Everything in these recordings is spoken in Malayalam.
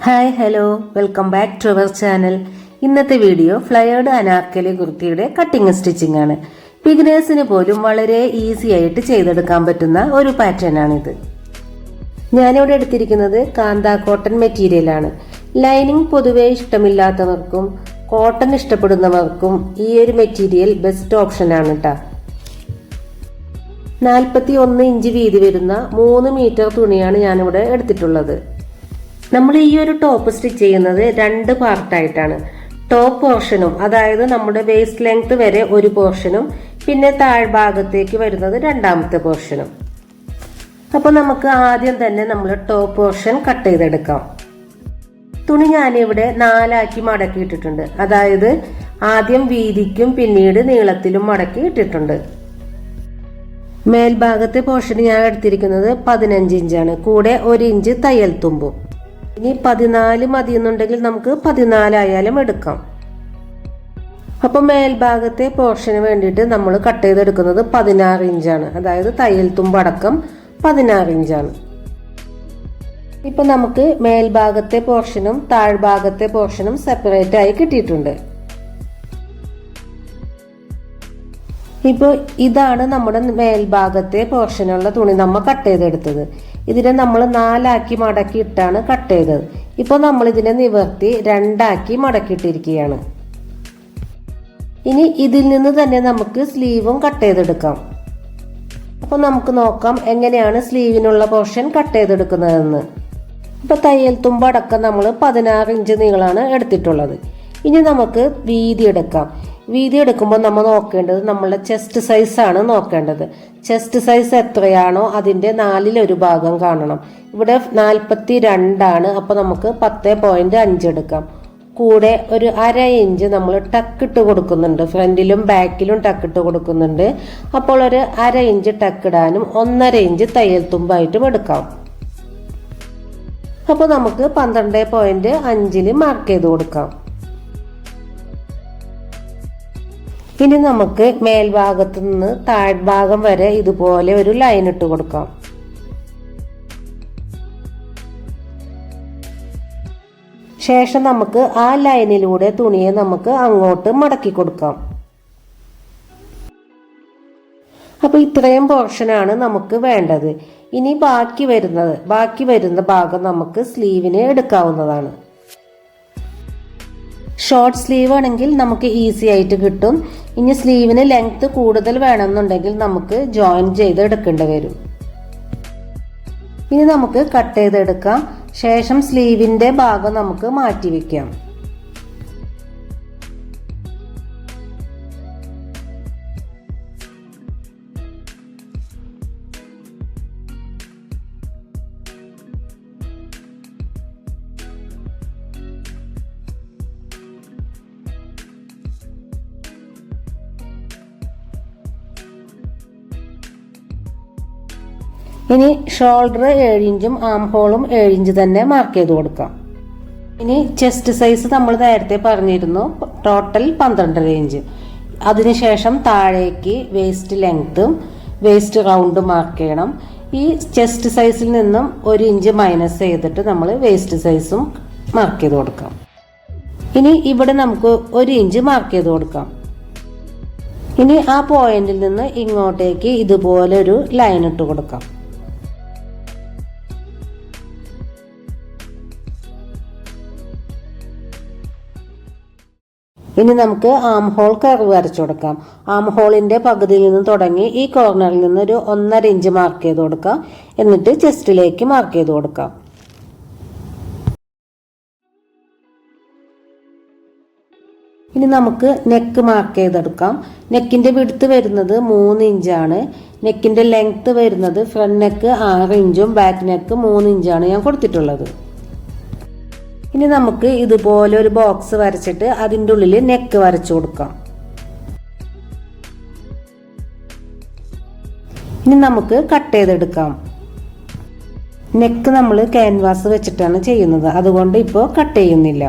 Hi hello. Welcome back to our channel. ഇന്നത്തെ വീഡിയോ ഫ്ലയേർഡ് അനാർക്കലി കുർത്തിയുടെ കട്ടിങ് സ്റ്റിച്ചിങ് ആണ്. ബിഗിനേഴ്സിന് പോലും വളരെ ഈസി ആയിട്ട് ചെയ്തെടുക്കാൻ പറ്റുന്ന ഒരു പാറ്റേൺ ആണിത്. ഞാനിവിടെ എടുത്തിരിക്കുന്നത് കാന്ത കോട്ടൺ മെറ്റീരിയൽ ആണ്. ലൈനിങ് പൊതുവെ ഇഷ്ടമില്ലാത്തവർക്കും കോട്ടൺ ഇഷ്ടപ്പെടുന്നവർക്കും ഈ ഒരു മെറ്റീരിയൽ ബെസ്റ്റ് ഓപ്ഷൻ ആണ് കേട്ടോ നാൽപ്പത്തി ഒന്ന് ഇഞ്ച് വീതി വരുന്ന മൂന്ന് മീറ്റർ തുണിയാണ് ഞാനിവിടെ എടുത്തിട്ടുള്ളത്. നമ്മൾ ഈ ഒരു ടോപ്പ് സ്റ്റിച്ച് ചെയ്യുന്നത് രണ്ട് പാർട്ടായിട്ടാണ് ടോപ്പ് പോർഷനും അതായത് നമ്മുടെ വേസ്റ്റ് ലെങ്ത് വരെ ഒരു പോർഷനും പിന്നെ താഴ്ഭാഗത്തേക്ക് വരുന്നത് രണ്ടാമത്തെ പോർഷനും അപ്പൊ നമുക്ക് ആദ്യം തന്നെ നമ്മൾ ടോപ്പ് പോർഷൻ കട്ട് ചെയ്തെടുക്കാം. തുണി ഞാനിവിടെ നാലാക്കി മടക്കി ഇട്ടിട്ടുണ്ട് അതായത് ആദ്യം വീതിക്കും പിന്നീട് നീളത്തിലും മടക്കി ഇട്ടിട്ടുണ്ട്. മേൽഭാഗത്തെ പോർഷൻ ഞാൻ എടുത്തിരിക്കുന്നത് പതിനഞ്ച് ഇഞ്ചാണ്. കൂടെ ഒരു ഇഞ്ച് തയ്യൽ തുമ്പും. ഇനി പതിനാല് മതി എന്നുണ്ടെങ്കിൽ നമുക്ക് പതിനാലായാലും എടുക്കാം. അപ്പൊ മേൽഭാഗത്തെ പോർഷന് വേണ്ടിയിട്ട് നമ്മൾ കട്ട് ചെയ്തെടുക്കുന്നത് പതിനാറ് ഇഞ്ചാണ്. അതായത് തയ്യൽ തുമ്പടക്കം പതിനാറ് ഇഞ്ചാണ്. ഇപ്പൊ നമുക്ക് മേൽഭാഗത്തെ പോർഷനും താഴ്ഭാഗത്തെ പോർഷനും സെപ്പറേറ്റ് ആയി കിട്ടിയിട്ടുണ്ട്. ഇപ്പോൾ ഇതാണ് നമ്മുടെ മേൽഭാഗത്തെ പോർഷനുള്ള തുണി നമ്മൾ കട്ട് ചെയ്തെടുത്തത്. ഇതിനെ നമ്മൾ നാലാക്കി മടക്കി ഇട്ടാണ് കട്ട് ചെയ്തത്. ഇപ്പോൾ നമ്മൾ ഇതിനെ നിവർത്തി രണ്ടാക്കി മടക്കിയിട്ടിരിക്കുകയാണ്. ഇനി ഇതിൽ നിന്ന് തന്നെ നമുക്ക് സ്ലീവും കട്ട് ചെയ്തെടുക്കാം. അപ്പോൾ നമുക്ക് നോക്കാം എങ്ങനെയാണ് സ്ലീവിനുള്ള പോർഷൻ കട്ട് ചെയ്തെടുക്കുന്നതെന്ന്. ഇപ്പോൾ തയ്യൽ തുമ്പടക്കം നമ്മൾ പതിനാറ് ഇഞ്ച് നീളമാണ് എടുത്തിട്ടുള്ളത്. ഇനി നമുക്ക് വീതി എടുക്കാം വീതി എടുക്കുമ്പോൾ നമ്മൾ നോക്കേണ്ടത് നമ്മളുടെ ചെസ്റ്റ് സൈസ് ആണ് നോക്കേണ്ടത്. ചെസ്റ്റ് സൈസ് എത്രയാണോ അതിന്റെ നാലിലൊരു ഭാഗം കാണണം. ഇവിടെ നാൽപ്പത്തി രണ്ടാണ് അപ്പോൾ നമുക്ക് പത്ത് പോയിന്റ് അഞ്ച് എടുക്കാം. കൂടെ ഒരു അര ഇഞ്ച് നമ്മൾ ടക്കിട്ട് കൊടുക്കുന്നുണ്ട്. ഫ്രണ്ടിലും ബാക്കിലും ടക്കിട്ട് കൊടുക്കുന്നുണ്ട്. അപ്പോൾ ഒരു അര ഇഞ്ച് ടക്കിടാനും ഒന്നര ഇഞ്ച് തയ്യൽ തുമ്പായിട്ടും എടുക്കാം. അപ്പോൾ നമുക്ക് പന്ത്രണ്ട് പോയിന്റ് അഞ്ചിൽ മാർക്ക് ചെയ്ത് കൊടുക്കാം. ഇനി നമുക്ക് മേൽഭാഗത്തു നിന്ന് താഴ്ഭാഗം വരെ ഇതുപോലെ ഒരു ലൈൻ ഇട്ട് കൊടുക്കാം. ശേഷം നമുക്ക് ആ ലൈനിലൂടെ തുണിയെ നമുക്ക് അങ്ങോട്ട് മടക്കി കൊടുക്കാം. അപ്പൊ ഇത്രയും പോർഷനാണ് നമുക്ക് വേണ്ടത്. ഇനി ബാക്കി വരുന്നത് ബാക്കി വരുന്ന ഭാഗം നമുക്ക് സ്ലീവിന് എടുക്കാവുന്നതാണ്. ഷോർട്ട് സ്ലീവ് ആണെങ്കിൽ നമുക്ക് ഈസി ആയിട്ട് കിട്ടും. ഇനി സ്ലീവിന് ലെങ്ത് കൂടുതൽ വേണമെന്നുണ്ടെങ്കിൽ നമുക്ക് ജോയിൻ ചെയ്ത് എടുക്കേണ്ടി വരും. ഇനി നമുക്ക് കട്ട് ചെയ്തെടുക്കാം. ശേഷം സ്ലീവിന്റെ ഭാഗം നമുക്ക് മാറ്റി വെക്കാം. ഇനി ഷോൾഡർ ഏഴ് ഇഞ്ചും ആം ഹോളും ഏഴ് ഇഞ്ച് തന്നെ മാർക്ക് ചെയ്ത് കൊടുക്കാം. ഇനി ചെസ്റ്റ് സൈസ് നമ്മൾ നേരത്തെ പറഞ്ഞിരുന്നു ടോട്ടൽ പന്ത്രണ്ടര ഇഞ്ച്. അതിനുശേഷം താഴേക്ക് വേസ്റ്റ് ലെങ്ത്തും വേസ്റ്റ് റൗണ്ടും മാർക്ക് ചെയ്യണം. ഈ ചെസ്റ്റ് സൈസിൽ നിന്നും ഒരു ഇഞ്ച് മൈനസ് ചെയ്തിട്ട് നമ്മൾ വേസ്റ്റ് സൈസും മാർക്ക് ചെയ്ത് കൊടുക്കാം. ഇനി ഇവിടെ നമുക്ക് ഒരു ഇഞ്ച് മാർക്ക് ചെയ്ത് കൊടുക്കാം. ഇനി ആ പോയിന്റിൽ നിന്ന് ഇങ്ങോട്ടേക്ക് ഇതുപോലെ ഒരു ലൈൻ ഇട്ട് കൊടുക്കാം. ഇനി നമുക്ക് ആം ഹോൾ കർവ് വരച്ചു കൊടുക്കാം. ആം ഹോളിന്റെ പകുതിയിൽ നിന്ന് തുടങ്ങി ഈ കോർണറിൽ നിന്ന് ഒരു ഒന്നര ഇഞ്ച് മാർക്ക് ചെയ്ത് കൊടുക്കാം. എന്നിട്ട് ചെസ്റ്റിലേക്ക് മാർക്ക് ചെയ്ത് കൊടുക്കാം. ഇനി നമുക്ക് നെക്ക് മാർക്ക് ചെയ്തെടുക്കാം. നെക്കിന്റെ വിടുത്ത് വരുന്നത് മൂന്ന് ഇഞ്ചാണ് നെക്കിന്റെ ലെങ്ത് വരുന്നത് ഫ്രണ്ട് നെക്ക് ആറ് ഇഞ്ചും ബാക്ക് നെക്ക് മൂന്ന് ഇഞ്ചാണ് ഞാൻ കൊടുത്തിട്ടുള്ളത്. ഇനി നമുക്ക് ഇതുപോലെ ഒരു ബോക്സ് വരച്ചിട്ട് അതിന്റെ ഉള്ളിൽ നെക്ക് വരച്ചു കൊടുക്കാം. ഇനി നമുക്ക് കട്ട് ചെയ്തെടുക്കാം. നെക്ക് നമ്മൾ ക്യാൻവാസ് വെച്ചിട്ടാണ് ചെയ്യുന്നത്. അതുകൊണ്ട് ഇപ്പോൾ കട്ട് ചെയ്യുന്നില്ല.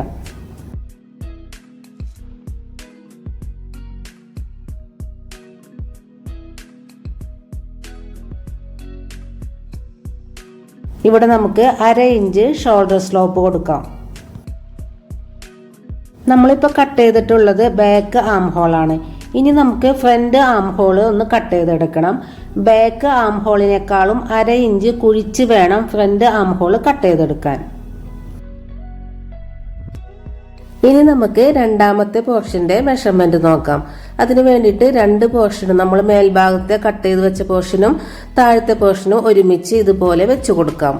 ഇവിടെ നമുക്ക് അര ഇഞ്ച് ഷോൾഡർ സ്ലോപ്പ് കൊടുക്കാം. നമ്മളിപ്പോൾ കട്ട് ചെയ്തിട്ടുള്ളത് ബാക്ക് ആം ഹോളാണ് ഇനി നമുക്ക് ഫ്രണ്ട് ആം ഹോൾ ഒന്ന് കട്ട് ചെയ്തെടുക്കണം. ബാക്ക് ആം ഹോളിനേക്കാളും അര ഇഞ്ച് കുഴിച്ച് വേണം ഫ്രണ്ട് ആം ഹോൾ കട്ട് ചെയ്തെടുക്കാൻ. ഇനി നമുക്ക് രണ്ടാമത്തെ പോർഷന്റെ മെഷർമെന്റ് നോക്കാം. അതിന് വേണ്ടിയിട്ട് രണ്ട് പോർഷനും നമ്മൾ മേൽഭാഗത്തെ കട്ട് ചെയ്ത് വെച്ച പോർഷനും താഴത്തെ പോർഷനും ഒരുമിച്ച് ഇതുപോലെ വെച്ചു കൊടുക്കാം.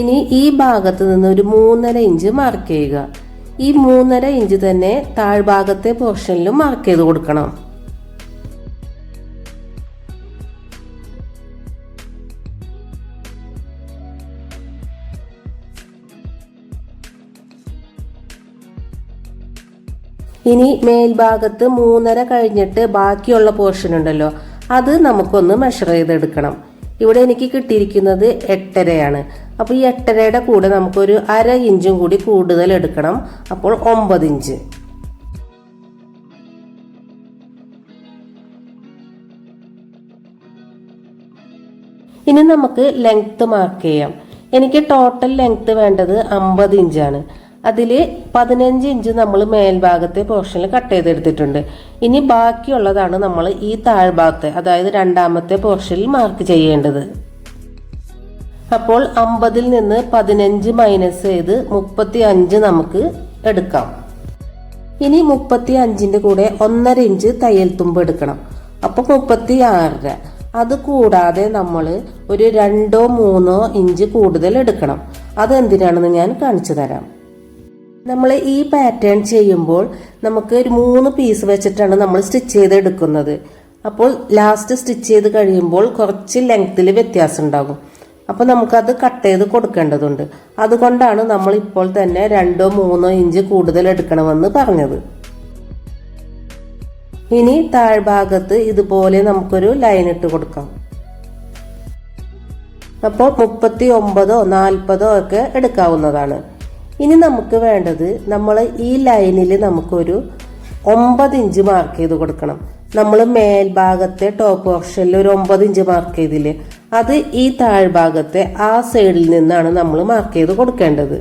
ഇനി ഈ ഭാഗത്ത് നിന്ന് ഒരു മൂന്നര ഇഞ്ച് മാർക്ക് ചെയ്യുക. ഈ മൂന്നര ഇഞ്ച് തന്നെ താഴ്ഭാഗത്തെ പോർഷനിലും മാർക്ക് ചെയ്ത് കൊടുക്കണം. ഇനി മേൽഭാഗത്ത് മൂന്നര കഴിഞ്ഞിട്ട് ബാക്കിയുള്ള പോർഷൻ ഉണ്ടല്ലോ അത് നമുക്കൊന്ന് മെഷർ ചെയ്തെടുക്കണം. ഇവിടെ എനിക്ക് കിട്ടിയിരിക്കുന്നത് എട്ടരയാണ്. അപ്പോൾ ഈ എട്ടരയുടെ കൂടെ നമുക്കൊരു അര ഇഞ്ചും കൂടി കൂടുതൽ എടുക്കണം. അപ്പോൾ ഒമ്പത് ഇഞ്ച്. ഇനി നമുക്ക് ലെങ്ത്ത് മാർക്ക് ചെയ്യാം. എനിക്ക് ടോട്ടൽ ലെങ്ത്ത് വേണ്ടത് അമ്പത് ഇഞ്ചാണ്. അതിൽ പതിനഞ്ച് ഇഞ്ച് നമ്മൾ മേൽഭാഗത്തെ പോർഷനിൽ കട്ട് ചെയ്തെടുത്തിട്ടുണ്ട്. ഇനി ബാക്കിയുള്ളതാണ് നമ്മൾ ഈ താഴ്ഭാഗത്തെ അതായത് രണ്ടാമത്തെ പോർഷനിൽ മാർക്ക് ചെയ്യേണ്ടത്. അപ്പോൾ അമ്പതിൽ നിന്ന് പതിനഞ്ച് മൈനസ് ചെയ്ത് മുപ്പത്തി അഞ്ച് നമുക്ക് എടുക്കാം. ഇനി മുപ്പത്തി അഞ്ചിന്റെ കൂടെ ഒന്നര ഇഞ്ച് തയ്യൽ തുമ്പ് എടുക്കണം. അപ്പോൾ മുപ്പത്തി ആറര അത് കൂടാതെ നമ്മൾ ഒരു രണ്ടോ മൂന്നോ ഇഞ്ച് കൂടുതൽ എടുക്കണം. അതെന്തിനാണെന്ന് ഞാൻ കാണിച്ചു തരാം. നമ്മൾ ഈ പാറ്റേൺ ചെയ്യുമ്പോൾ നമുക്ക് ഒരു മൂന്ന് പീസ് വെച്ചിട്ടാണ് നമ്മൾ സ്റ്റിച്ച് ചെയ്ത് എടുക്കുന്നത്. അപ്പോൾ ലാസ്റ്റ് സ്റ്റിച്ച് ചെയ്ത് കഴിയുമ്പോൾ കുറച്ച് ലെങ്ത്തിൽ വ്യത്യാസം ഉണ്ടാകും. അപ്പോൾ നമുക്കത് കട്ട് ചെയ്ത് കൊടുക്കേണ്ടതുണ്ട്. അതുകൊണ്ടാണ് നമ്മൾ ഇപ്പോൾ തന്നെ രണ്ടോ മൂന്നോ ഇഞ്ച് കൂടുതൽ എടുക്കണമെന്ന് പറഞ്ഞത്. ഇനി താഴ്ഭാഗത്ത് ഇതുപോലെ നമുക്കൊരു ലൈൻ ഇട്ട് കൊടുക്കാം. അപ്പോൾ മുപ്പത്തി ഒമ്പതോ നാൽപ്പതോ ഒക്കെ എടുക്കാവുന്നതാണ്. ഇനി നമുക്ക് വേണ്ടത് നമ്മൾ ഈ ലൈനിൽ നമുക്കൊരു ഒമ്പത് ഇഞ്ച് മാർക്ക് ചെയ്ത് കൊടുക്കണം. നമ്മൾ മേൽഭാഗത്തെ ടോപ്പ് ഓപ്ഷനിൽ ഒരു ഒമ്പത് ഇഞ്ച് മാർക്ക് ചെയ്തില്ലേ? അത് ഈ താഴ്ഭാഗത്തെ ആ സൈഡിൽ നിന്നാണ് നമ്മൾ മാർക്ക് ചെയ്ത് കൊടുക്കേണ്ടത്.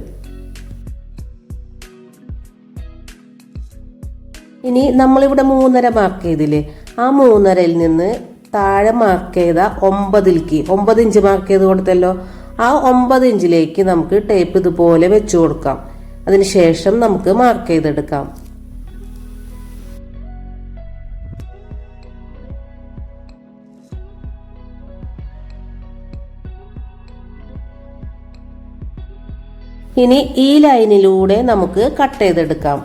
ഇനി നമ്മളിവിടെ മൂന്നര മാർക്ക് ചെയ്തില്ലേ? ആ മൂന്നരയിൽ നിന്ന് താഴെ മാർക്ക് ചെയ്ത ഒമ്പതിലേക്ക് ഒമ്പത് ഇഞ്ച് മാർക്ക് ചെയ്ത് കൊടുത്തല്ലോ? ആ ഒമ്പത് ഇഞ്ചിലേക്ക് നമുക്ക് ടേപ്പ് ഇതുപോലെ വെച്ചു കൊടുക്കാം. അതിനുശേഷം നമുക്ക് മാർക്ക് ചെയ്തെടുക്കാം. ഇനി ഈ ലൈനിലൂടെ നമുക്ക് കട്ട് ചെയ്തെടുക്കാം.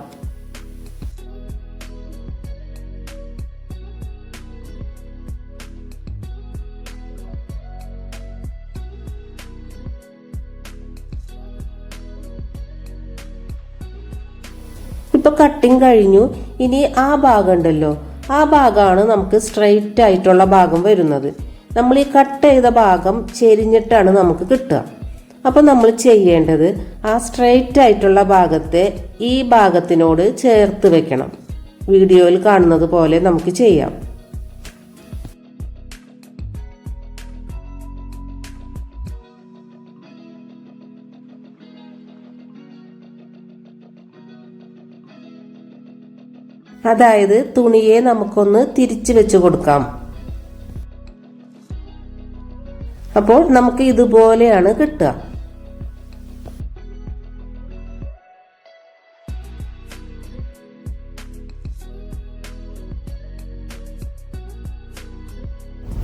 ഇപ്പൊ കട്ടിങ് കഴിഞ്ഞു. ഇനി ആ ഭാഗം ഉണ്ടല്ലോ ആ ഭാഗമാണ് നമുക്ക് സ്ട്രെയിറ്റ് ആയിട്ടുള്ള ഭാഗം വരുന്നത്. നമ്മൾ ഈ കട്ട് ചെയ്ത ഭാഗം ചെരിഞ്ഞിട്ടാണ് നമുക്ക് കിട്ടുക. അപ്പോൾ നമ്മൾ ചെയ്യേണ്ടത് ആ സ്ട്രെയിറ്റ് ആയിട്ടുള്ള ഭാഗത്തെ ഈ ഭാഗത്തിനോട് ചേർത്ത് വെക്കണം. വീഡിയോയിൽ കാണുന്നത് പോലെ നമുക്ക് ചെയ്യാം. അതായത് തുണിയെ നമുക്കൊന്ന് തിരിച്ചു വെച്ച് കൊടുക്കാം. അപ്പോൾ നമുക്ക് ഇതുപോലെയാണ് കിട്ടുക.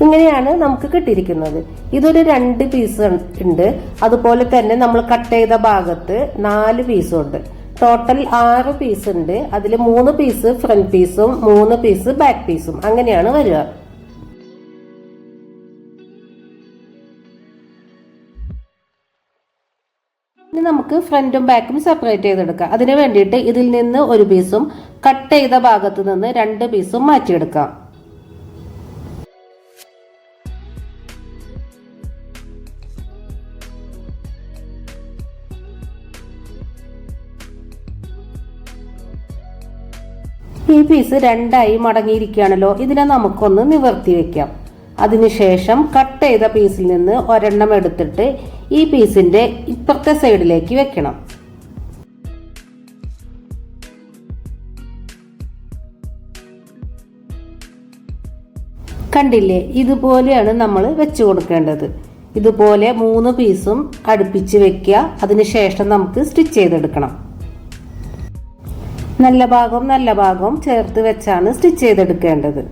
ഇങ്ങനെയാണ് നമുക്ക് കിട്ടിയിരിക്കുന്നത്. ഇതൊരു രണ്ട് പീസ് ഉണ്ട്. അതുപോലെ തന്നെ നമ്മൾ കട്ട് ചെയ്ത ഭാഗത്ത് നാല് പീസും ഉണ്ട്. ടോട്ടൽ ആറ് പീസ് ഉണ്ട്. അതിൽ മൂന്ന് പീസ് ഫ്രണ്ട് പീസും മൂന്ന് പീസ് ബാക്ക് പീസും അങ്ങനെയാണ് വരിക. ഇനി നമുക്ക് ഫ്രണ്ടും ബാക്കും സെപ്പറേറ്റ് ചെയ്തെടുക്കാം. അതിനു വേണ്ടിയിട്ട് ഇതിൽ നിന്ന് ഒരു പീസും കട്ട് ചെയ്ത ഭാഗത്ത് നിന്ന് രണ്ട് പീസും മാറ്റിയെടുക്കാം. ഈ പീസ് രണ്ടായി മടങ്ങിയിരിക്കുകയാണല്ലോ. ഇതിനെ നമുക്കൊന്ന് നിവർത്തി വെക്കാം. അതിനുശേഷം കട്ട് ചെയ്ത പീസിൽ നിന്ന് ഒരെണ്ണം എടുത്തിട്ട് ഈ പീസിന്റെ ഇപ്പുറത്തെ സൈഡിലേക്ക് വെക്കണം. കണ്ടില്ലേ? ഇതുപോലെയാണ് നമ്മൾ വെച്ച് കൊടുക്കേണ്ടത്. ഇതുപോലെ മൂന്ന് പീസും അടുപ്പിച്ച് വെക്കുക. അതിനുശേഷം നമുക്ക് സ്റ്റിച്ച് ചെയ്തെടുക്കണം. നല്ല ഭാഗം നല്ല ഭാഗം ചേർത്ത് വെച്ചാണ് സ്റ്റിച്ച് ചെയ്തെടുക്കേണ്ടത്.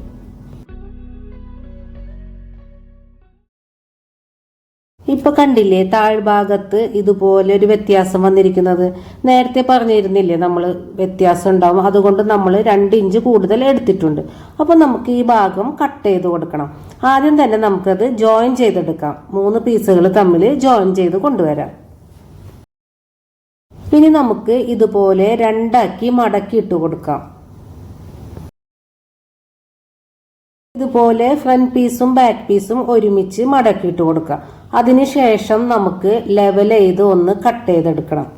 ഇപ്പൊ കണ്ടില്ലേ താഴ്ഭാഗത്ത് ഇതുപോലെ ഒരു വ്യത്യാസം വന്നിരിക്കുന്നത്. നേരത്തെ പറഞ്ഞിരുന്നില്ലേ നമ്മൾ വ്യത്യാസം ഉണ്ടാവും അതുകൊണ്ട് നമ്മൾ രണ്ട് ഇഞ്ച് കൂടുതൽ എടുത്തിട്ടുണ്ട്. അപ്പോൾ നമുക്ക് ഈ ഭാഗം കട്ട് ചെയ്ത് കൊടുക്കണം. ആദ്യം തന്നെ നമുക്കത് ജോയിൻ ചെയ്തെടുക്കാം. മൂന്ന് പീസുകൾ തമ്മിൽ ജോയിൻ ചെയ്ത് കൊണ്ടുവരാം. ഇനി നമുക്ക് ഇതുപോലെ രണ്ടാക്കി മടക്കി ഇട്ട് കൊടുക്കാം. ഇതുപോലെ ഫ്രണ്ട് പീസും ബാക്ക് പീസും ഒരുമിച്ച് മടക്കിയിട്ട് കൊടുക്കുക അതിനുശേഷം നമുക്ക് ലെവൽ ചെയ്ത് ഒന്ന് കട്ട് ചെയ്തെടുക്കണം.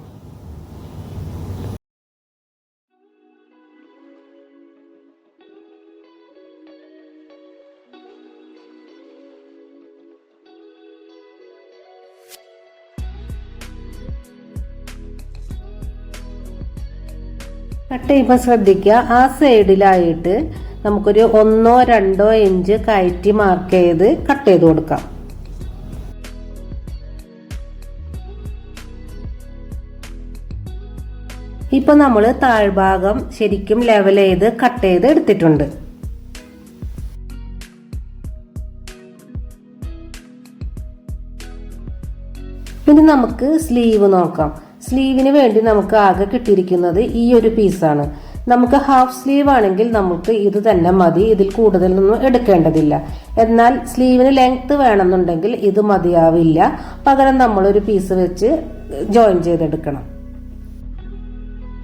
കട്ട് ചെയ്യുമ്പോൾ ശ്രദ്ധിക്കുക. ആ സൈഡിലായിട്ട് നമുക്കൊരു ഒന്നോ രണ്ടോ ഇഞ്ച് കയറ്റി മാർക്ക് ചെയ്ത് കട്ട് ചെയ്ത് കൊടുക്കാം. ഇപ്പം നമ്മൾ താഴ്ഭാഗം ശരിക്കും ലെവൽ ചെയ്ത് കട്ട് ചെയ്ത് എടുത്തിട്ടുണ്ട്. ഇനി നമുക്ക് സ്ലീവ് നോക്കാം. സ്ലീവിന് വേണ്ടി നമുക്ക് ആകെ കിട്ടിയിരിക്കുന്നത് ഈ ഒരു പീസാണ് നമുക്ക് ഹാഫ് സ്ലീവ് ആണെങ്കിൽ നമുക്ക് ഇത് തന്നെ മതി. ഇതിൽ കൂടുതലൊന്നും എടുക്കേണ്ടതില്ല. എന്നാൽ സ്ലീവിന് ലെങ്ത് വേണമെന്നുണ്ടെങ്കിൽ ഇത് മതിയാവില്ല. പകരം നമ്മളൊരു പീസ് വെച്ച് ജോയിൻ ചെയ്തെടുക്കണം.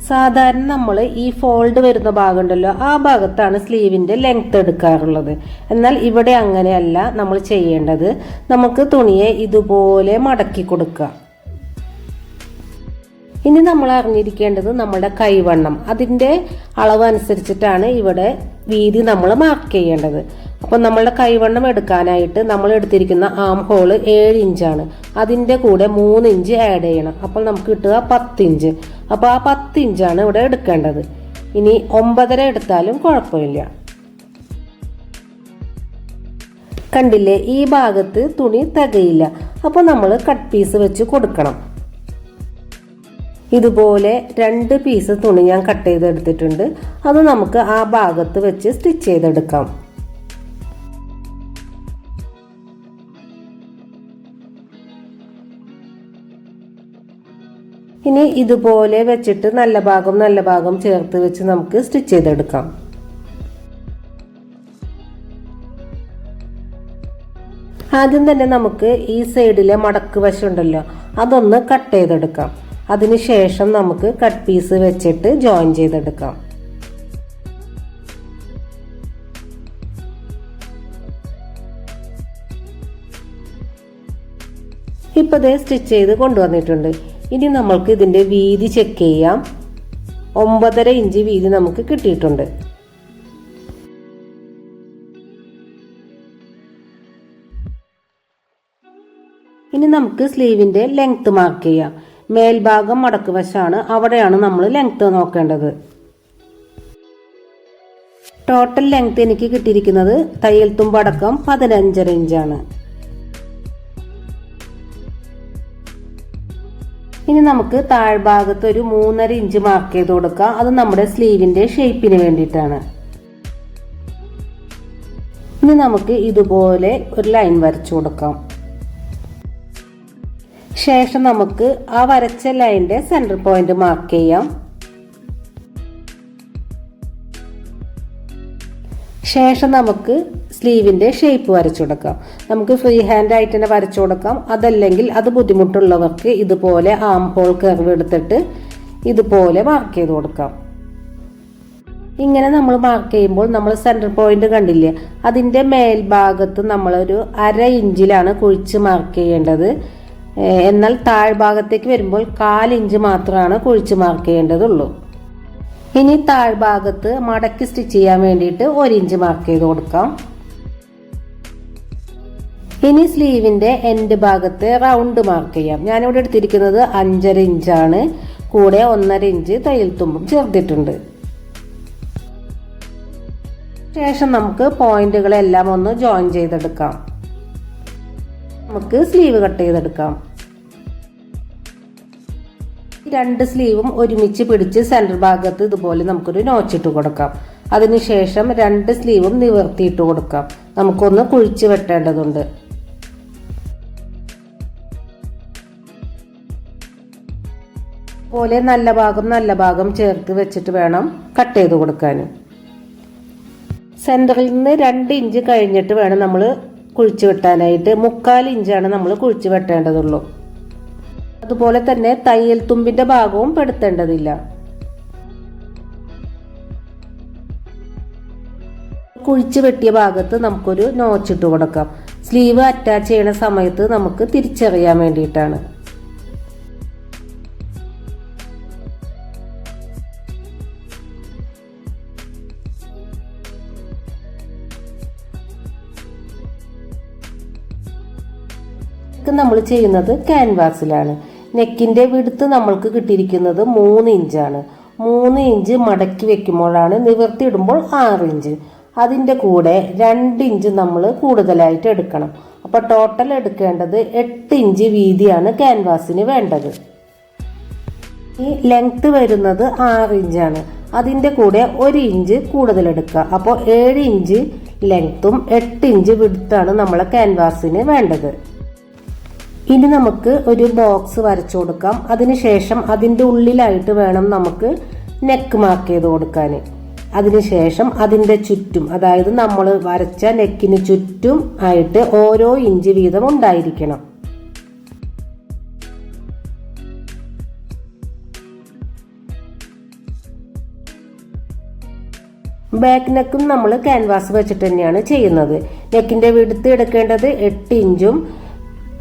സാധാരണ നമ്മൾ ഈ ഫോൾഡ് വരുന്ന ഭാഗമുണ്ടല്ലോ ആ ഭാഗത്താണ് സ്ലീവിന്റെ ലെങ്ത് എടുക്കാറുള്ളത്. എന്നാൽ ഇവിടെ അങ്ങനെയല്ല നമ്മൾ ചെയ്യേണ്ടത്. നമുക്ക് തുണിയെ ഇതുപോലെ മടക്കി കൊടുക്കുക ഇനി നമ്മൾ അറിഞ്ഞിരിക്കേണ്ടത് നമ്മുടെ കൈവണ്ണം. അതിന്റെ അളവ് അനുസരിച്ചിട്ടാണ് ഇവിടെ വീതി നമ്മൾ മാർക്ക് ചെയ്യേണ്ടത്. അപ്പം നമ്മളുടെ കൈവണ്ണം എടുക്കാനായിട്ട് നമ്മൾ എടുത്തിരിക്കുന്ന ആം ഹോൾ ഏഴ് ഇഞ്ചാണ് അതിന്റെ കൂടെ മൂന്ന് ഇഞ്ച് ആഡ് ചെയ്യണം. അപ്പോൾ നമുക്ക് കിട്ടുക പത്ത് ഇഞ്ച് അപ്പോൾ ആ പത്ത് ഇഞ്ചാണ് ഇവിടെ എടുക്കേണ്ടത്. ഇനി ഒമ്പതര എടുത്താലും കുഴപ്പമില്ല. കണ്ടില്ലേ? ഈ ഭാഗത്ത് തുണി തികയില്ല. അപ്പോൾ നമ്മൾ കട്ട് പീസ് വെച്ച് കൊടുക്കണം. ഇതുപോലെ രണ്ട് പീസ് തുണി ഞാൻ കട്ട് ചെയ്തെടുത്തിട്ടുണ്ട്. അത് നമുക്ക് ആ ഭാഗത്ത് വെച്ച് സ്റ്റിച്ച് ചെയ്തെടുക്കാം. ഇനി ഇതുപോലെ വെച്ചിട്ട് നല്ല ഭാഗം നല്ല ഭാഗം ചേർത്ത് വെച്ച് നമുക്ക് സ്റ്റിച്ച് ചെയ്തെടുക്കാം. ആദ്യം തന്നെ നമുക്ക് ഈ സൈഡിലെ മടക്ക് വശമുണ്ടല്ലോ അതൊന്ന് കട്ട് ചെയ്തെടുക്കാം. അതിനുശേഷം നമുക്ക് കട്ട് പീസ് വെച്ചിട്ട് ജോയിൻ ചെയ്തെടുക്കാം. ഇപ്പോൾ ഇതേ സ്റ്റിച്ച് ചെയ്ത് കൊണ്ടുവന്നിട്ടുണ്ട്. ഇനി നമ്മൾക്ക് ഇതിന്റെ വീതി ചെക്ക് ചെയ്യാം. ഒമ്പതര ഇഞ്ച് വീതി നമുക്ക് കിട്ടിയിട്ടുണ്ട്. ഇനി നമുക്ക് സ്ലീവിന്റെ ലെങ്ത് മാർക്ക് ചെയ്യാം. മേൽഭാഗം മടക്ക് വശമാണ് അവിടെയാണ് നമ്മൾ ലെങ്ത് നോക്കേണ്ടത്. ടോട്ടൽ ലെങ്ത് എനിക്ക് കിട്ടിയിരിക്കുന്നത് തയ്യൽ തുമ്പടക്കം പതിനഞ്ചര ഇഞ്ചാണ് ഇനി നമുക്ക് താഴ്ഭാഗത്ത് ഒരു മൂന്നര ഇഞ്ച് മാർക്ക് ചെയ്ത് കൊടുക്കാം. അത് നമ്മുടെ സ്ലീവിന്റെ ഷേപ്പിന് വേണ്ടിയിട്ടാണ്. ഇനി നമുക്ക് ഇതുപോലെ ഒരു ലൈൻ വരച്ചു കൊടുക്കാം. ശേഷം നമുക്ക് ആ വരച്ച ലൈന്റെ സെന്റർ പോയിന്റ് മാർക്ക് ചെയ്യാം. ശേഷം നമുക്ക് സ്ലീവിന്റെ ഷേപ്പ് വരച്ചു കൊടുക്കാം. നമുക്ക് ഫ്രീ ഹാൻഡ് ആയിട്ട് തന്നെ വരച്ചു കൊടുക്കാം. അതല്ലെങ്കിൽ അത് ബുദ്ധിമുട്ടുള്ളവർക്ക് ഇതുപോലെ ആം ഹോൾ കർവ് എടുത്തിട്ട് ഇതുപോലെ മാർക്ക് ചെയ്ത് കൊടുക്കാം. ഇങ്ങനെ നമ്മൾ മാർക്ക് ചെയ്യുമ്പോൾ നമ്മൾ സെന്റർ പോയിന്റ് കണ്ടില്ലേ? അതിന്റെ മേൽഭാഗത്ത് നമ്മളൊരു അര ഇഞ്ചിലാണ് കുഴിച്ച് മാർക്ക് ചെയ്യേണ്ടത്. എന്നാൽ താഴ്ഭാഗത്തേക്ക് വരുമ്പോൾ കാലിഞ്ച് മാത്രമാണ് കുഴിച്ച് മാർക്ക് ചെയ്യേണ്ടതുള്ളൂ. ഇനി താഴ്ഭാഗത്ത് മടക്കി സ്റ്റിച്ച് ചെയ്യാൻ വേണ്ടിയിട്ട് ഒരു ഇഞ്ച് മാർക്ക് ചെയ്ത് കൊടുക്കാം. ഇനി സ്ലീവിന്റെ എൻഡ് ഭാഗത്ത് റൗണ്ട് മാർക്ക് ചെയ്യാം. ഞാനിവിടെ എടുത്തിരിക്കുന്നത് അഞ്ചര ഇഞ്ചാണ്. കൂടെ ഒന്നര ഇഞ്ച് തയ്യൽ തുമ്പും ചേർത്തിട്ടുണ്ട്. ശേഷം നമുക്ക് പോയിന്റുകളെല്ലാം ഒന്ന് ജോയിൻ ചെയ്തെടുക്കാം. നമുക്ക് സ്ലീവ് കട്ട് ചെയ്തെടുക്കാം. രണ്ട് സ്ലീവും ഒരുമിച്ച് പിടിച്ച് സെന്റർ ഭാഗത്ത് ഇതുപോലെ നമുക്കൊരു നോച്ചിട്ട് കൊടുക്കാം. അതിനുശേഷം രണ്ട് സ്ലീവും നിവർത്തിയിട്ട് കൊടുക്കാം. നമുക്കൊന്ന് കുഴിച്ച് വെട്ടേണ്ടതുണ്ട്. പോലെ നല്ല ഭാഗം നല്ല ഭാഗം ചേർത്ത് വെച്ചിട്ട് വേണം കട്ട് ചെയ്ത് കൊടുക്കാൻ സെന്ററിൽ നിന്ന് രണ്ട് ഇഞ്ച് കഴിഞ്ഞിട്ട് വേണം നമ്മൾ കുഴിച്ച് വെട്ടാനായിട്ട്. മുക്കാൽ ഇഞ്ചാണ് നമ്മൾ കുഴിച്ച് വെട്ടേണ്ടതുള്ളൂ. അതുപോലെ തന്നെ തയ്യൽ തുമ്പിന്റെ ഭാഗവും പെടുത്തേണ്ടതില്ല. കുഴിച്ച് വെട്ടിയ ഭാഗത്ത് നമുക്കൊരു നോച്ചിട്ട് കൊടുക്കാം. സ്ലീവ് അറ്റാച്ച് ചെയ്യുന്ന സമയത്ത് നമുക്ക് തിരിച്ചറിയാൻ വേണ്ടിയിട്ടാണ്. നമ്മൾ ചെയ്യുന്നത് ക്യാൻവാസിലാണ് നെക്കിന്റെ വിടുത്ത് നമ്മൾക്ക് കിട്ടിയിരിക്കുന്നത് മൂന്ന് ഇഞ്ചാണ്. മൂന്ന് ഇഞ്ച് മടക്കി വെക്കുമ്പോഴാണ് നിവർത്തിയിടുമ്പോൾ ആറ് ഇഞ്ച്. അതിന്റെ കൂടെ രണ്ട് ഇഞ്ച് നമ്മൾ കൂടുതലായിട്ട് എടുക്കണം. അപ്പോൾ ടോട്ടൽ എടുക്കേണ്ടത് എട്ട് ഇഞ്ച് വീതിയാണ് ക്യാൻവാസിന് വേണ്ടത്. ഈ ലെങ്ത് വരുന്നത് ആറ് ഇഞ്ചാണ്. അതിന്റെ കൂടെ ഒരു ഇഞ്ച് കൂടുതൽ എടുക്കുക. അപ്പോൾ ഏഴ് ഇഞ്ച് ലെങ്ത്തും എട്ട് ഇഞ്ച് വിടുത്താണ് നമ്മളെ ക്യാൻവാസിന് വേണ്ടത്. ഇനി നമുക്ക് ഒരു ബോക്സ് വരച്ചു കൊടുക്കാം. അതിനുശേഷം അതിന്റെ ഉള്ളിലായിട്ട് വേണം നമുക്ക് നെക്ക് മാർക്ക് ചെയ്ത് കൊടുക്കാൻ അതിനുശേഷം അതിന്റെ ചുറ്റും അതായത് നമ്മൾ വരച്ച നെക്കിന് ചുറ്റും ആയിട്ട് ഓരോ ഇഞ്ച് വീതം ഉണ്ടായിരിക്കണം. ബാക്ക് നെക്കും നമ്മൾ ക്യാൻവാസ് വെച്ചിട്ട് തന്നെയാണ് ചെയ്യുന്നത്. നെക്കിന്റെ വിടുത്ത് എടുക്കേണ്ടത് എട്ട് ഇഞ്ചും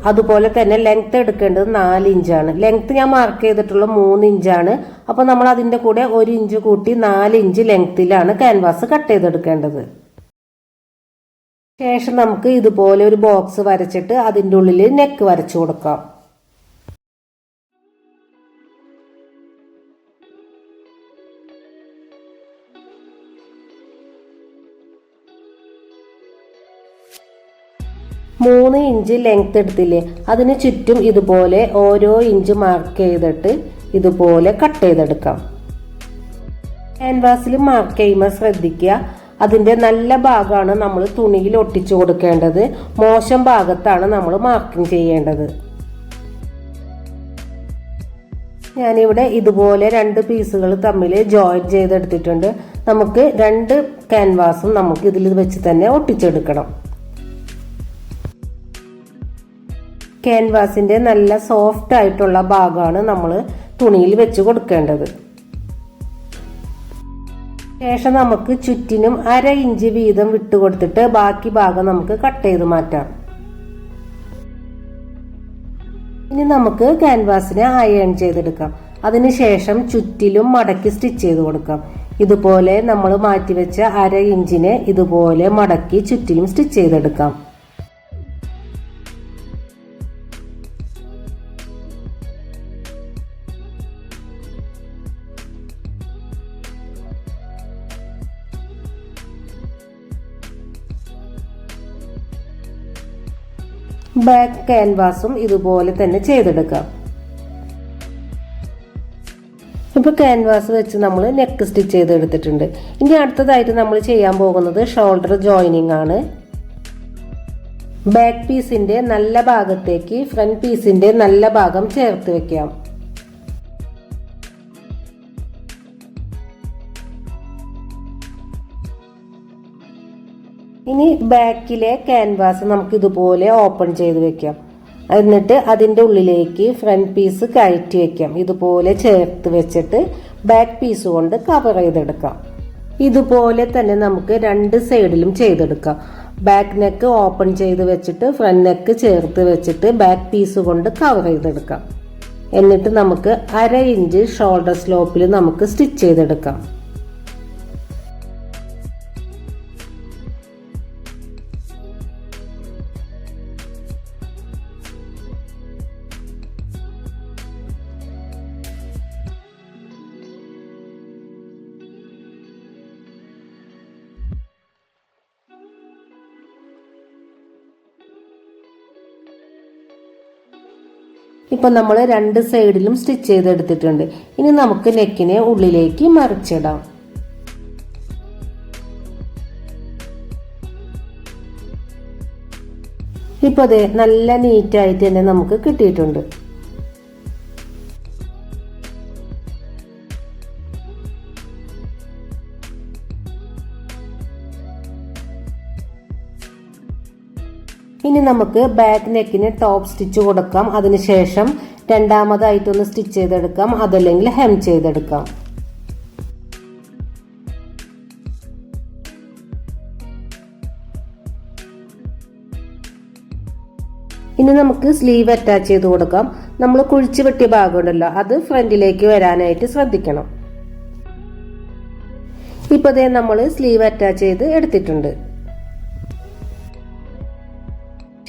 അതുപോലെ തന്നെ ലെങ്ത് എടുക്കേണ്ടത് നാല് ഇഞ്ചാണ് ലെങ്ത് ഞാൻ മാർക്ക് ചെയ്തിട്ടുള്ള മൂന്ന് ഇഞ്ചാണ് അപ്പോൾ നമ്മൾ അതിന്റെ കൂടെ ഒരു ഇഞ്ച് കൂട്ടി നാല് ഇഞ്ച് ലെങ്ത്തിലാണ് ക്യാൻവാസ് കട്ട് ചെയ്തെടുക്കേണ്ടത്. ശേഷം നമുക്ക് ഇതുപോലെ ഒരു ബോക്സ് വരച്ചിട്ട് അതിന്റെ ഉള്ളിൽ നെക്ക് വരച്ചു കൊടുക്കാം. മൂന്ന് ഇഞ്ച് ലെങ്ത് എടുത്തില്ലേ? അതിന് ചുറ്റും ഇതുപോലെ ഓരോ ഇഞ്ച് മാർക്ക് ചെയ്തിട്ട് ഇതുപോലെ കട്ട് ചെയ്തെടുക്കാം. ക്യാൻവാസിൽ മാർക്ക് ചെയ്യുമ്പോൾ ശ്രദ്ധിക്കുക. അതിന്റെ നല്ല ഭാഗമാണ് നമ്മൾ തുണിയിൽ ഒട്ടിച്ചു കൊടുക്കേണ്ടത്. മോശം ഭാഗത്താണ് നമ്മൾ മാർക്കിംഗ് ചെയ്യേണ്ടത്. ഞാനിവിടെ ഇതുപോലെ രണ്ട് പീസുകൾ തമ്മിൽ ജോയിൻ ചെയ്തെടുത്തിട്ടുണ്ട്. നമുക്ക് രണ്ട് ക്യാൻവാസും നമുക്ക് ഇതിൽ വെച്ച് തന്നെ ഒട്ടിച്ചെടുക്കണം. ക്യാൻവാസിന്റെ നല്ല സോഫ്റ്റ് ആയിട്ടുള്ള ഭാഗമാണ് നമ്മൾ തുണിയിൽ വെച്ച് കൊടുക്കേണ്ടത്. ശേഷം നമുക്ക് ചുറ്റിനും അര ഇഞ്ച് വീതം വിട്ടുകൊടുത്തിട്ട് ബാക്കി ഭാഗം നമുക്ക് കട്ട് ചെയ്ത് മാറ്റാം. ഇനി നമുക്ക് ക്യാൻവാസിനെ അയൺ ചെയ്തെടുക്കാം. അതിനുശേഷം ചുറ്റിലും മടക്കി സ്റ്റിച്ച് ചെയ്ത് കൊടുക്കാം. ഇതുപോലെ നമ്മൾ മാറ്റിവെച്ച അര ഇഞ്ചിനെ ഇതുപോലെ മടക്കി ചുറ്റിലും സ്റ്റിച്ച് ചെയ്തെടുക്കാം. ബാക്ക് ക്യാൻവാസും ഇതുപോലെ തന്നെ ചെയ്തെടുക്കാം. ഇപ്പോൾ ക്യാൻവാസ് വെച്ച് നമ്മൾ നെക്ക് സ്റ്റിച്ച് ചെയ്തെടുത്തിട്ടുണ്ട്. ഇനി അടുത്തതായിട്ട് നമ്മൾ ചെയ്യാൻ പോകുന്നത് ഷോൾഡർ ജോയിനിങ് ആണ്. ബാക്ക് പീസിന്റെ നല്ല ഭാഗത്തേക്ക് ഫ്രണ്ട് പീസിന്റെ നല്ല ഭാഗം ചേർത്ത് വെക്കാം. ഇനി ബാക്കിലെ ക്യാൻവാസ് നമുക്ക് ഇതുപോലെ ഓപ്പൺ ചെയ്ത് വെക്കാം. എന്നിട്ട് അതിന്റെ ഉള്ളിലേക്ക് ഫ്രണ്ട് പീസ് കയറ്റി വെക്കാം. ഇതുപോലെ ചേർത്ത് വെച്ചിട്ട് ബാക്ക് പീസ് കൊണ്ട് കവർ ചെയ്തെടുക്കാം. ഇതുപോലെ തന്നെ നമുക്ക് രണ്ട് സൈഡിലും ചെയ്തെടുക്കാം. ബാക്ക് നെക്ക് ഓപ്പൺ ചെയ്ത് വെച്ചിട്ട് ഫ്രണ്ട് നെക്ക് ചേർത്ത് വെച്ചിട്ട് ബാക്ക് പീസ് കൊണ്ട് കവർ ചെയ്തെടുക്കാം. എന്നിട്ട് നമുക്ക് അര ഇഞ്ച് ഷോൾഡർ സ്ലോപ്പിൽ നമുക്ക് സ്റ്റിച്ച് ചെയ്തെടുക്കാം. ഇപ്പം നമ്മൾ രണ്ട് സൈഡിലും സ്റ്റിച്ച് ചെയ്തെടുത്തിട്ടുണ്ട്. ഇനി നമുക്ക് നെക്കിനെ ഉള്ളിലേക്ക് മറിച്ചിടാം. ഇപ്പൊ അതെ നല്ല നീറ്റായിട്ട് തന്നെ നമുക്ക് കിട്ടിയിട്ടുണ്ട്. നമുക്ക് ബാക്ക് നെക്കിന് ടോപ്പ് സ്റ്റിച്ച് കൊടുക്കാം. അതിനുശേഷം രണ്ടാമതായിട്ടൊന്ന് സ്റ്റിച്ച് ചെയ്തെടുക്കാം. അതല്ലെങ്കിൽ ഹെം ചെയ്തെടുക്കാം. ഇനി നമുക്ക് സ്ലീവ് അറ്റാച്ച് ചെയ്ത് കൊടുക്കാം. നമ്മൾ കുഴിച്ചു വെട്ടിയ ഭാഗമുണ്ടല്ലോ അത് ഫ്രണ്ടിലേക്ക് വരാനായിട്ട് ശ്രദ്ധിക്കണം. ഇപ്പൊ ദേ നമ്മൾ സ്ലീവ് അറ്റാച്ച് ചെയ്ത് എടുത്തിട്ടുണ്ട്.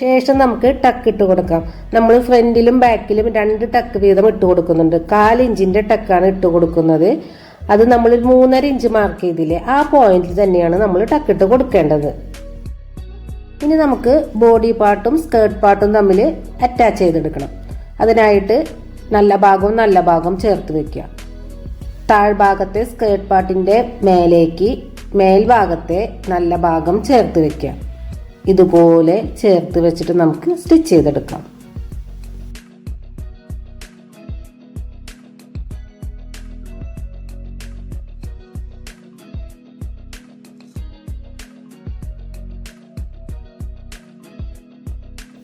ശേഷം നമുക്ക് ടക്ക് ഇട്ട് കൊടുക്കാം. നമ്മൾ ഫ്രണ്ടിലും ബാക്കിലും രണ്ട് ടക്ക് വീതം ഇട്ട് കൊടുക്കുന്നുണ്ട്. കാലിഞ്ചിന്റെ ടക്കാണ് ഇട്ട് കൊടുക്കുന്നത്. അത് നമ്മൾ മൂന്നര ഇഞ്ച് മാർക്ക് ചെയ്തില്ലേ ആ പോയിന്റിൽ തന്നെയാണ് നമ്മൾ ടക്ക് ഇട്ട് കൊടുക്കേണ്ടത്. ഇനി നമുക്ക് ബോഡി പാർട്ടും സ്കേർട്ട് പാർട്ടും തമ്മിൽ അറ്റാച്ച് ചെയ്തെടുക്കണം. അതിനായിട്ട് നല്ല ഭാഗവും നല്ല ഭാഗം ചേർത്ത് വെക്കുക. താഴ്ഭാഗത്തെ സ്കേർട്ട് പാർട്ടിന്റെ മേലേക്ക് മേൽഭാഗത്തെ നല്ല ഭാഗം ചേർത്ത് വെക്കുക. ഇതുപോലെ ചേർത്ത് വെച്ചിട്ട് നമുക്ക് സ്റ്റിച്ച് ചെയ്തെടുക്കാം.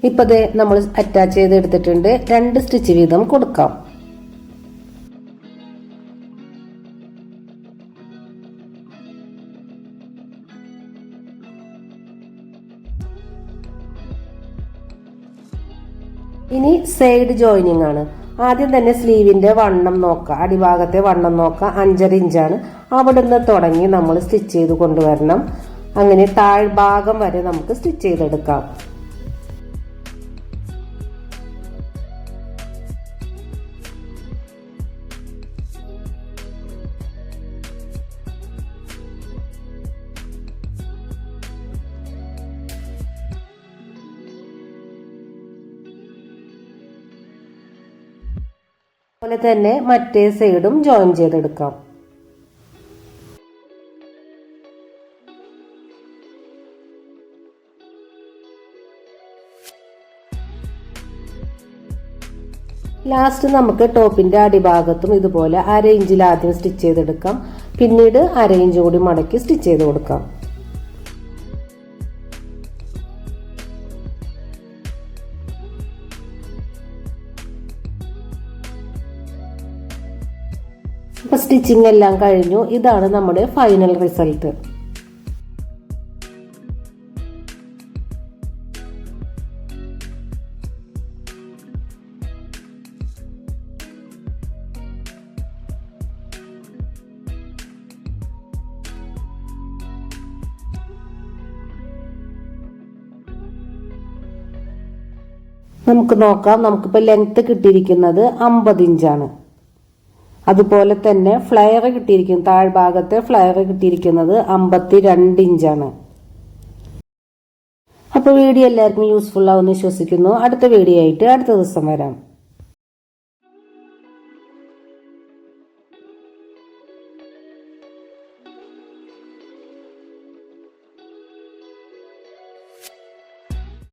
ഇപ്പൊ ദേ നമ്മൾ അറ്റാച്ച് ചെയ്തെടുത്തിട്ടുണ്ട്. രണ്ട് സ്റ്റിച്ച് വീതം കൊടുക്കാം. സൈഡ് ജോയിനിങ് ആണ്. ആദ്യം തന്നെ സ്ലീവിന്റെ വണ്ണം നോക്കുക. അടിഭാഗത്തെ വണ്ണം നോക്കുക. അഞ്ചര ഇഞ്ചാണ്. അവിടുന്ന് തുടങ്ങി നമ്മൾ സ്റ്റിച്ച് ചെയ്ത് കൊണ്ടുവരണം. അങ്ങനെ താഴ്ഭാഗം വരെ നമുക്ക് സ്റ്റിച്ച് ചെയ്തെടുക്കാം. അതുപോലെ തന്നെ മറ്റേ സൈഡും ജോയിൻ ചെയ്തെടുക്കാം. ലാസ്റ്റ് നമുക്ക് ടോപ്പിന്റെ അടിഭാഗത്തും ഇതുപോലെ അര ഇഞ്ചിൽ ആദ്യം സ്റ്റിച്ച് ചെയ്തെടുക്കാം. പിന്നീട് അര ഇഞ്ച് കൂടി മടക്കി സ്റ്റിച്ച് ചെയ്ത് കൊടുക്കാം. സ്റ്റിച്ചിങ് എല്ലാം കഴിഞ്ഞു. ഇതാണ് നമ്മുടെ ഫൈനൽ റിസൾട്ട് നമുക്ക് നോക്കാം. നമുക്കിപ്പോൾ ലെങ്ത്ത് കിട്ടിയിരിക്കുന്നത് അമ്പത് ഇഞ്ചാണ്. അതുപോലെ തന്നെ ഫ്ലയർ കിട്ടിയിരിക്കും താഴ്ഭാഗത്തെ ഫ്ലയർ കിട്ടിയിരിക്കുന്നത് അമ്പത്തി രണ്ട് ഇഞ്ചാണ്. അപ്പോൾ വീഡിയോ എല്ലാവർക്കും യൂസ്ഫുൾ ആവുമെന്ന് വിശ്വസിക്കുന്നു. അടുത്ത വീഡിയോ ആയിട്ട് അടുത്ത ദിവസം വരാം.